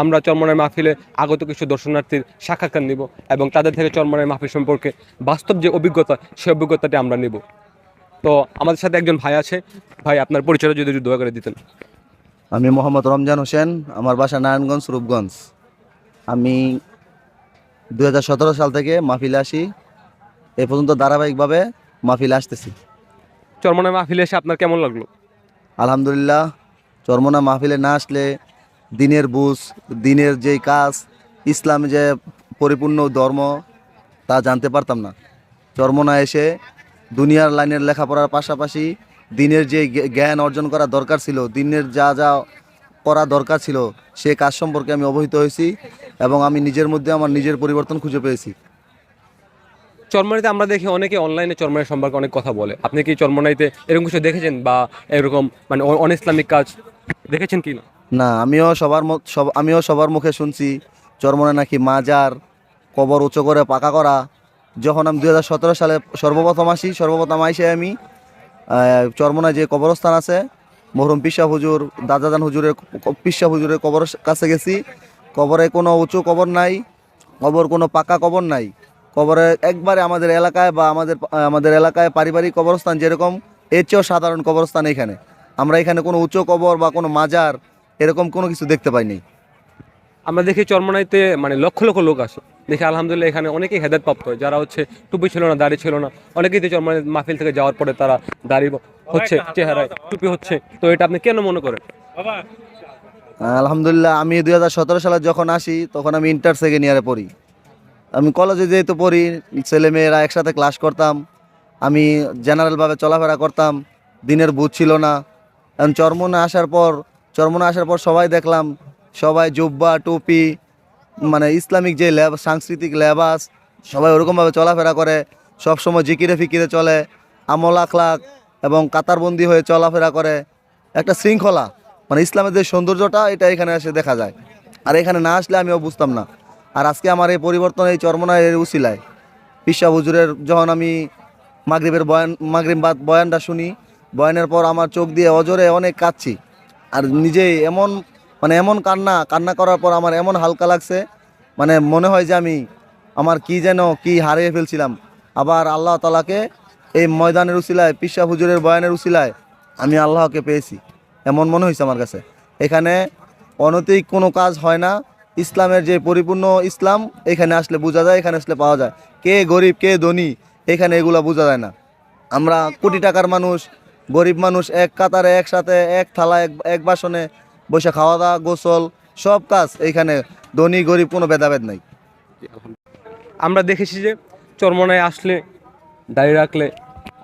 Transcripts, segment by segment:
আমরা চরমনায় মাহফিলে আগত কিছু দর্শনার্থীর সাক্ষাৎকার নিব এবং তাদের থেকে চরমনায় মাহফিল সম্পর্কে বাস্তব যে অভিজ্ঞতা সেই অভিজ্ঞতাটি আমরা নিব। তো আমাদের সাথে একজন ভাই আছে। ভাই আপনার পরিচয়টা যদি একটু দয়া করে দিতেন। আমি মোহাম্মদ রমজান হোসেন আমার বাসা নারায়ণগঞ্জ রূপগঞ্জ। আমি দুহাজার সতেরো সাল থেকে মাহফিলে আসি। এ পর্যন্ত ধারাবাহিকভাবে মাহফিলে আসতেছি। চরমনায় মাহফিলে এসে আপনার কেমন লাগল? আলহামদুলিল্লাহ চরমনা মাহফিলে না আসলে দিনের বুঝ, দিনের যেই কাজ, ইসলাম যে পরিপূর্ণ ধর্ম, তা জানতে পারতাম না। চরমনা এসে দুনিয়ার লাইনের লেখাপড়ার পাশাপাশি দিনের যে জ্ঞান অর্জন করা দরকার ছিল, দিনের যা যা করা দরকার ছিল, সে কাজ সম্পর্কে আমি অবহিত হয়েছি এবং আমি নিজের মধ্যে আমার নিজের পরিবর্তন খুঁজে পেয়েছি। চরমনাইতে আমরা দেখি অনেকে অনলাইনে চরমনাই সম্পর্কে অনেক কথা বলে। আপনি কি চরমনাইতে এরকম কিছু দেখেছেন বা এরকম মানে অন ইসলামিক কাজ দেখেছেন কি না? না আমিও সবার সব আমিও সবার মুখে শুনছি চরমনে নাকি মাজার কবর উঁচু করে পাকা করা। যখন আমি দু হাজার সতেরো সালে সর্বপ্রথম আসি সর্বপ্রথম আইসে আমি আহ, চরমনায় যে কবরস্থান আছে মহরম পিসা হুজুর দাদাদান হুজুরের পিসা হুজুরের কবর কাছে গেছি। কবরে কোনো উঁচু কবর নাই কবর কোনো পাকা কবর নাই। কবরে একবারে আমাদের এলাকায় বা আমাদের আমাদের এলাকায় পারিবারিক কবরস্থান যেরকম এর চেয়েও সাধারণ কবরস্থান এখানে। আমরা এখানে কোনো উঁচু কবর বা কোনো মাজার এরকম কোনো কিছু দেখতে পাইনি। আমরা দেখি চরমনাইতে মানে লক্ষ লক্ষ লোক আসে। দেখি আলহামদুলিল্লাহ এখানে অনেকেই হেদায়ত প্রাপ্ত হয়। যারা হচ্ছে টুপি ছিল না দাড়ি ছিল না অনেকেই তো চরমনাই মাহফিল থেকে যাওয়ার পরে তারা দাড়ি হচ্ছে চেহারায় টুপি হচ্ছে। তো এটা আপনি কেন মনে করেন? আলহামদুলিল্লাহ আমি দুই হাজার সতেরো সালে যখন আসি তখন আমি ইন্টার সেকেন্ড ইয়ারে পড়ি। আমি কলেজে যেহেতু পড়ি ছেলে মেয়েরা একসাথে ক্লাস করতাম। আমি জেনারেলভাবে চলাফেরা করতাম। দিনের বুধ ছিল না। এখন চরমনে আসার পর চরমনে আসার পর সবাই দেখলাম, সবাই জুব্বা, টুপি মানে ইসলামিক যে লেব সাংস্কৃতিক লেবাস সবাই ওরকমভাবে চলাফেরা করে সব সময় জিকিরে ফিকিরে চলে, আমল আখলাক এবং কাতারবন্দি হয়ে চলাফেরা করে। একটা শৃঙ্খলা মানে ইসলামের যে সৌন্দর্যটা, এটা এখানে এসে দেখা যায়। আর এখানে না আসলে আমিও বুঝতাম না। আর আজকে আমার এই পরিবর্তন, এই চরমনায়ের উসিলায়। পিসা হুজুরের যখন আমি মাগরিবের বয়ান, মাগরিব বাদ বয়ানটা শুনি, বয়ানের পর আমার চোখ দিয়ে অজরে অনেক কাঁদছি। আর নিজেই এমন মানে এমন কান্না কান্না করার পর আমার এমন হালকা লাগছে মানে মনে হয় যে আমি আমার কি যেন কি হারিয়ে ফেলছিলাম। আবার আল্লাহ তালাকে এই ময়দানের উসিলায় পিসা হুজুরের বয়ানের উসিলায় আমি আল্লাহকে পেয়েছি। এমন মনে হয়েছে আমার কাছে। এখানে অনৈতিক কোনো কাজ হয় না। ইসলামের যে পরিপূর্ণ ইসলাম, এখানে আসলে বোঝা যায়, এখানে আসলে পাওয়া যায়। কে গরিব, কে ধনী, এখানে এগুলো বোঝা যায় না। আমরা কোটি টাকার মানুষ গরিব মানুষ এক কাতারে একসাথে এক থালা এক এক বাসনে বসে খাওয়া দাওয়া গোসল সব কাজ এইখানে ধনী গরিব কোনো ভেদাভেদ নাই। আমরা দেখেছি যে চরমনায় আসলে দাঁড়িয়ে রাখলে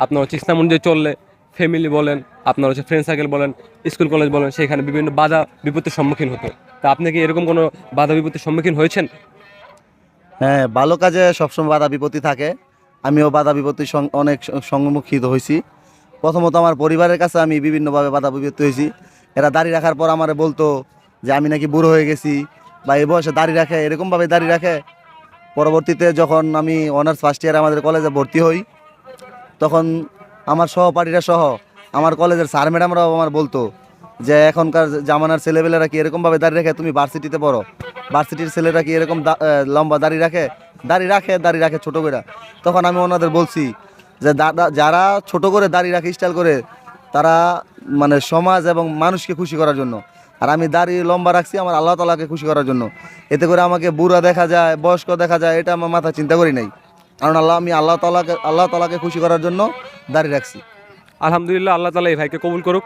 আপনার হচ্ছে ইসলাম অনুযায়ী চললে ফ্যামিলি বলেন আপনার হচ্ছে ফ্রেন্ড সার্কেল বলেন স্কুল কলেজ বলেন সেখানে বিভিন্ন বাধা বিপত্তির সম্মুখীন হতো। তা আপনি কি এরকম কোনো বাধা বিপত্তির সম্মুখীন হয়েছেন? হ্যাঁ ভালো কাজে সবসময় বাধা বিপত্তি থাকে। আমিও বাধা বিপত্তির অনেক সম্মুখীন হয়েছি। প্রথমত আমার পরিবারের কাছে আমি বিভিন্নভাবে বাধা বিপত্তি হয়েছি। এরা দাড়ি রাখার পর আমারে বলতো যে, আমি নাকি বুড়ো হয়ে গেছি বা এই বয়সে দাড়ি রাখে, এরকমভাবে দাড়ি রাখে। পরবর্তীতে যখন আমি অনার্স ফার্স্ট ইয়ারে আমাদের কলেজে ভর্তি হই, তখন আমার সহপাঠীরা সহ আমার কলেজের স্যার ম্যাডামরাও আমার বলতো যে, এখনকার জামানার ছেলেবেলেরা কি এরকমভাবে দাড়ি রাখে? তুমি ভার্সিটিতে পড়ো। ভার্সিটির ছেলেরা কি এরকম লম্বা দাড়ি রাখে? দাড়ি রাখে দাড়ি রাখে ছোট করে তখন আমি ওনাদের বলছি যে দাদা যারা ছোট করে দাড়ি রাখে স্টাইল করে, তারা মানে সমাজ এবং মানুষকে খুশি করার জন্য। আর আমি দাড়ি লম্বা রাখছি আমার আল্লাহ তালাকে খুশি করার জন্য। এতে করে আমাকে বুড়া দেখা যায়, বয়স্ক দেখা যায়, এটা আমার মাথা চিন্তা করি নাই। কারণ আল্লাহ, আমি আল্লাহ তালাকে আল্লাহ তালাকে খুশি করার জন্য দাড়ি রাখছি। আলহামদুলিল্লাহ, আল্লাহ তালা এই ভাইকে কবুল করুক।